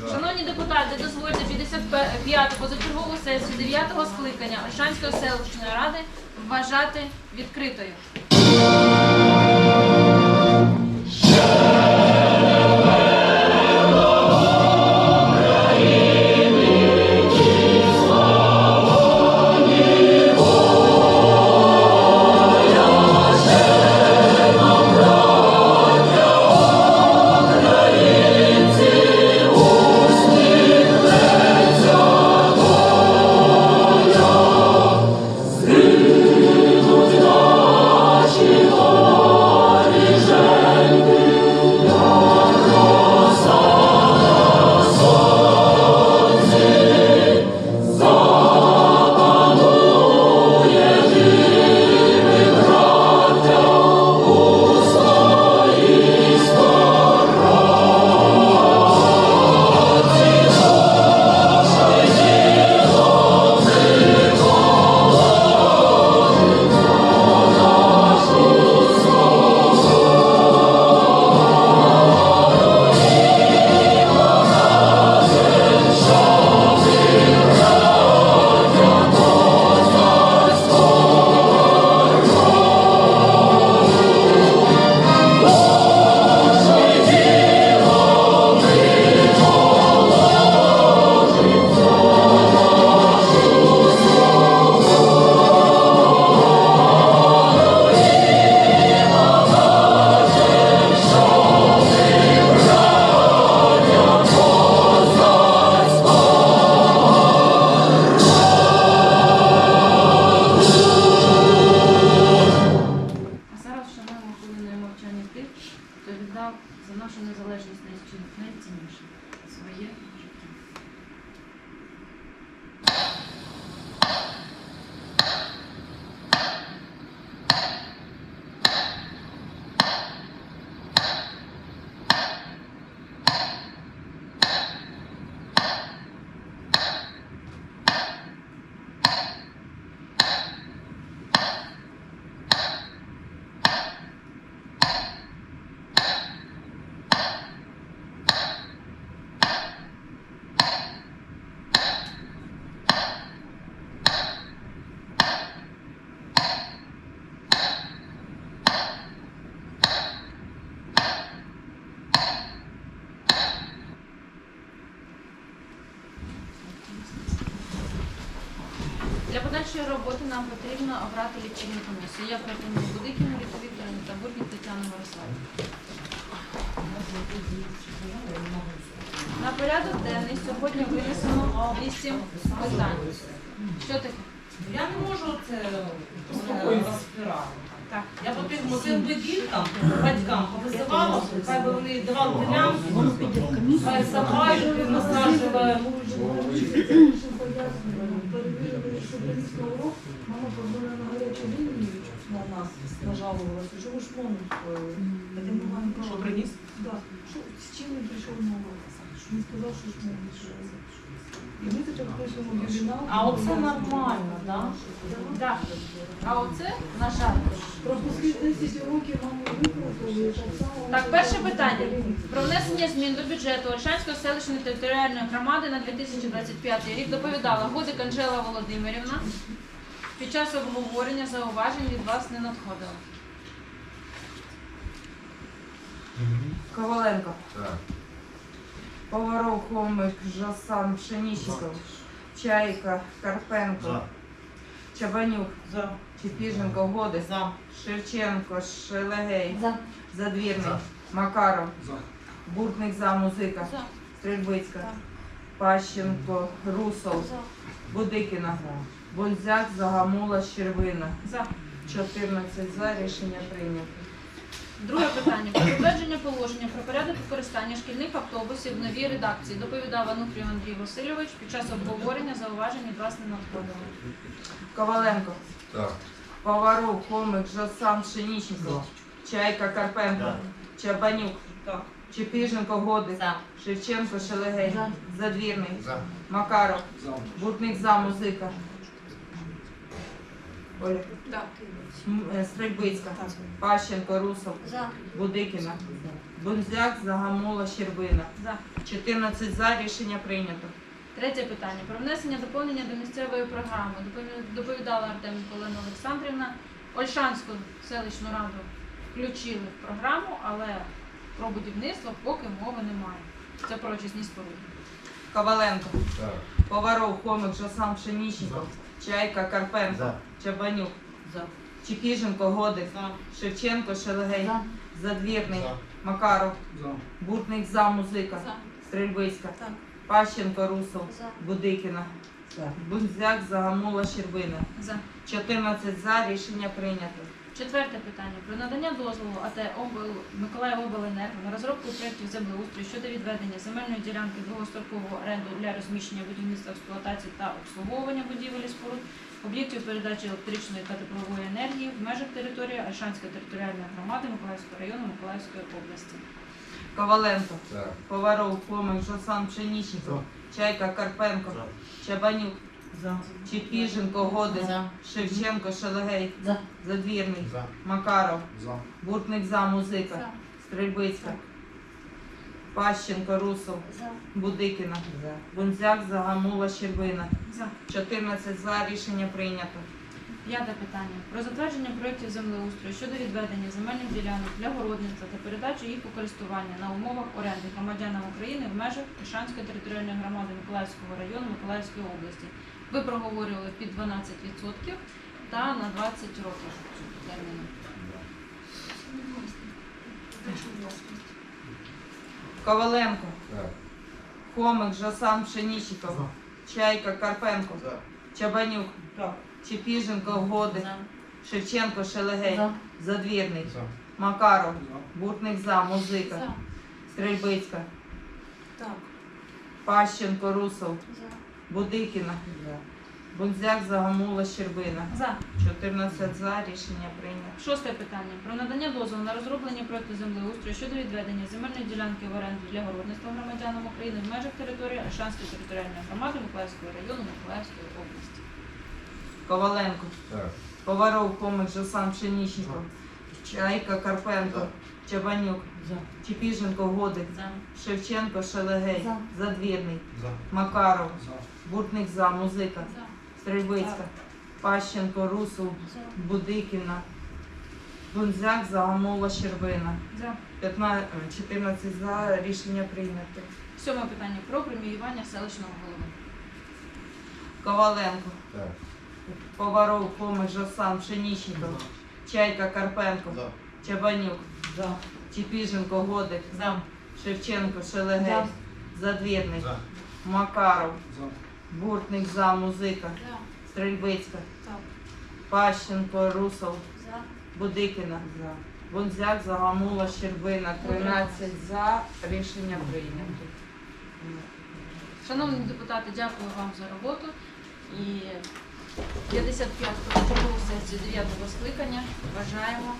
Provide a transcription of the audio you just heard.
Шановні депутати, дозвольте 55-ту позачергову сесію 9-го скликання Ольшанської селищної ради вважати відкритою. Тих, хто віддав за нашу незалежність найцінніше своє Я пропоную Будикіну Вікторівну та Бурбік Тетяну Мирославівну. На порядок денний сьогодні винесено 8 питань. Що таке? Я не можу це розбирати. Так. Я по тим цим дітям, батькам повисивала, хай би вони давали ділянку, хай сапають, насаджували. Мама позвонила на гарячу лінію на нас, нажалувалася, що ви ж маємо Що приніс? Так. З чим він прийшов на? Він сказав, що ж відшов. І ми тепер пишемо ювінал. А оце нормально, так? Так. А оце, на жаль. Пропустив 10 років, маму виправили, так. Так, перше питання. Про внесення змін до бюджету Ольшанської селищної територіальної громади на 2025 рік доповідала Гудик Анжела Володимирівна. Під час обговорення зауважень від вас не надходило. Коваленко, Так. Поваров, Хомик, Жасан, Пшенічников, Чайка, Карпенко, За. Чабанюк, За. Чепіженко, Годис, За. Шевченко, Шелегей, Задвірний, За. Макаров, За. Буртник за музика, За. Стрельбицька, За. Пащенко, Русов, Будикіна, Бульзяк, Загамула, Щербина. За. 14 за рішення прийнято. Друге питання. Про затвердження положення про порядок використання шкільних автобусів в новій редакції доповідав Ануфрій Андрій Васильович. Під час обговорення зауважень від вас не надходило. Коваленко, Так. Поваров, Хомик, Жасан, Пшенічников, Чайка, Карпенко, Чабанюк, Так. Чепіженко, Годис, За. Шевченко, Шелегей, Задвірний, За. Макаров, За. Буртник за музика, Оля. М- е, Стрельбицька. Пащенко, Русов, За. Будикіна. Бунзяк, Загамола, Щербина. За. 14 за, рішення прийнято. Третє питання. Про внесення доповнення до місцевої програми. Допові- Доповідала Артеменко Олена Олександрівна. Ольшанську селищну раду включили в програму, але про будівництво поки мови немає. Це про очисні споруди. Коваленко, Так. Поваров, Хомик, Жасан, Пшенічников, Чайка, Карпенко, За. Чабанюк, За. Чепіженко, Годик, За. Шевченко, Шелегей, За. Задвірний, За. Макаров, За. Буртник за, Музика, За. Стрельбицька, За. Пащенко, Русов, За. Будикіна, Бунзяк, Загамула, Щербина. За. 14 за, рішення прийнято. Четверте питання. Про надання дозволу АТ «Обл... Миколаїв обленерго на розробку проєктів землеустрою щодо відведення земельної ділянки довгострокового оренду для розміщення будівництва експлуатації та обслуговування будівель і споруд, об'єктів передачі електричної та теплової енергії в межах території Альшанської територіальної громади Миколаївського району Миколаївської області. Коваленко, Так. Поваров, Хомик, Жасан, Пшенічников, Чайка, Карпенко, Чабанюк, Чепіженко, Годик, Шевченко, Шелегей, За. Задвірний, За. Макаров, За. Буртник за, Музика, Стрельбицька, Пащенко, Русов, За. Будикіна, Бунзяк, Загамула, Щербина. За. 14 за, рішення прийнято. П'яте питання про затвердження проєктів землеустрою щодо відведення земельних ділянок для городництва та передачу їх у користування на умовах оренди громадянам України в межах Ільшанської територіальної громади Миколаївського району Миколаївської області. Ви проговорювали під 12% та на 20 років терміну. Коваленко, Так. Хомик, Жасан, Пшенічников, Чайка, Карпенко, За. Чабанюк, Чепіженко, Годик, За. Шевченко, Шелегей, За. Задвірний, За. Макаров, Буртник за, Музика, За. Стрельбицька, Так. Пащенко, Русов, За. Будикіна, Бунзяк, Загамула, Щербина. За. 14 за, рішення прийнято. Шосте питання про надання дозволу на розроблення проекту землеустрою щодо відведення земельної ділянки в оренду для городництва громадянам України в межах території Альшанської територіальної громади Миколаївського району Миколаївської області. Коваленко, Так. Поваров, Хомик, Жасан, Пшенічников, Чайка, Карпенко, Чабанюк, Чепіженко, Годик, За. Шевченко, Шелегей, За. Задвірний, За. Макаров, За. Буртник за, Музика, За. Стрельбицька, Пащенко, За. Будикіна, Бунзяк, Загамула, Щербина. 15, 14 за, рішення прийнято. Сьоме питання про преміювання селищного голови. Коваленко, Так. Поваров, Хомик, Жасан, Пшенічников, Чайка, Карпенко, За. Чабанюк, Чепіженко, Годик, За. Шевченко, Шелегей, За. Задвірний, За. Макаров, За. Буртник за, Музика, За. Стрельбицька, Так. Пащенко, Русов, За. Будикіна, Бунзяк, Загамула, Щербина, 13 за, рішення прийнято. Шановні депутати, дякую вам за роботу. І 55 протоколу сесії 9 скликання бажаємо.